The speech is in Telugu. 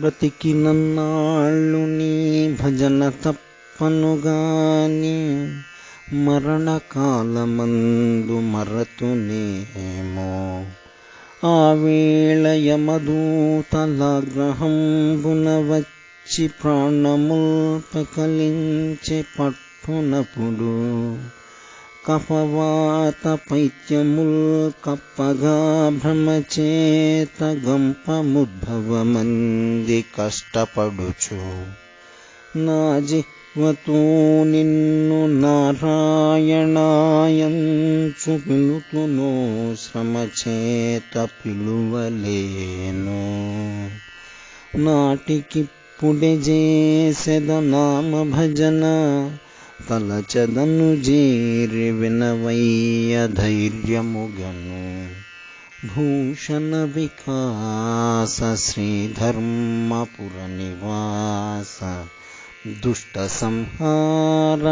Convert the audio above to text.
బ్రతికినన్నాళ్ళు నీ భజన తప్పనుగాని మరణకాలమందు మరతునేమో. ఆ వేళ యమదూతలాగ్రహంబున వచ్చి ప్రాణముల్ పెకలించే పట్టునప్పుడు కపవాత పైత్యముల్ కప్పగా భ్రమచేత గంపముద్భవమంది కష్టపడుచు నా జిహ్వతో నిన్ను నారాయణాయంచు పిలుతునో శ్రమచేత పిలువలేను నాటికిప్పుడే చేసెద నామ భజన तल चदनुजीर्विनवैयधैर्यमुगनु भूषणविकास श्रीधर्मपुरनिवास। दुष्टसंहार